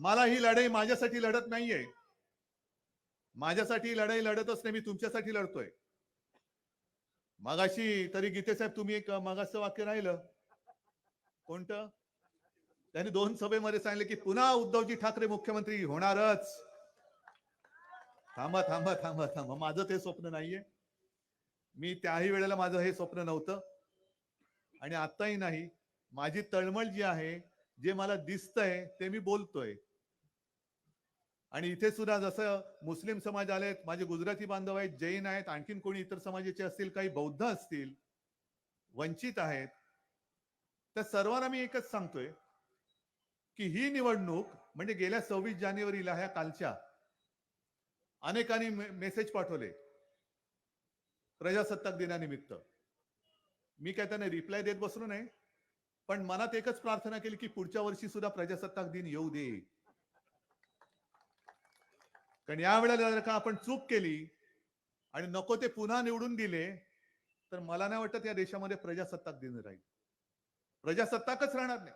मला ही लढाई माझ्यासाठी लढत नाहीये. माझ्यासाठी ही लढाई लढतच नाही मी तुमच्यासाठी लढतोय. मगाशी तरी गीतेसाहेब तुम्ही एक मगाचं वाक्य राहिलं. कोणतं? त्यांनी दोन सभेमध्ये सांगितले की पुन्हा उद्धवजी ठाकरे मुख्यमंत्री होणारच. थांबा थांबा थांबा थांबा. माझं ते स्वप्न नाहीये. मी त्याही वेळेला माझं हे स्वप्न नव्हतं. आणि आताही नाही. माझी तळमळ जी आहे जे मला दिसतंय ते मी बोलतोय. आणि इथे सुद्धा जसं मुस्लिम समाज आलेत माझे गुजराती बांधव आहेत जैन आहेत आणखीन कोणी इतर समाजाचे असतील काही बौद्ध असतील वंचित आहेत त्या सर्वांना मी एकच सांगतोय की ही निवडणूक म्हणजे गेल्या सव्वीस जानेवारीला ह्या कालच्या अनेकांनी मेसेज पाठवले. प्रजासत्ताक दिनानिमित्त. मी काय त्यांना रिप्लाय देत बसलो नाही. पण मनात एकच प्रार्थना केली की पुढच्या वर्षी सुद्धा प्रजासत्ताक दिन येऊ दे. कारण यावेळेला जर का आपण चूक केली आणि नको ते पुन्हा निवडून दिले तर मला नाही वाटत या देशामध्ये प्रजासत्ताक दिन राहील. प्रजासत्ताकच राहणार नाही.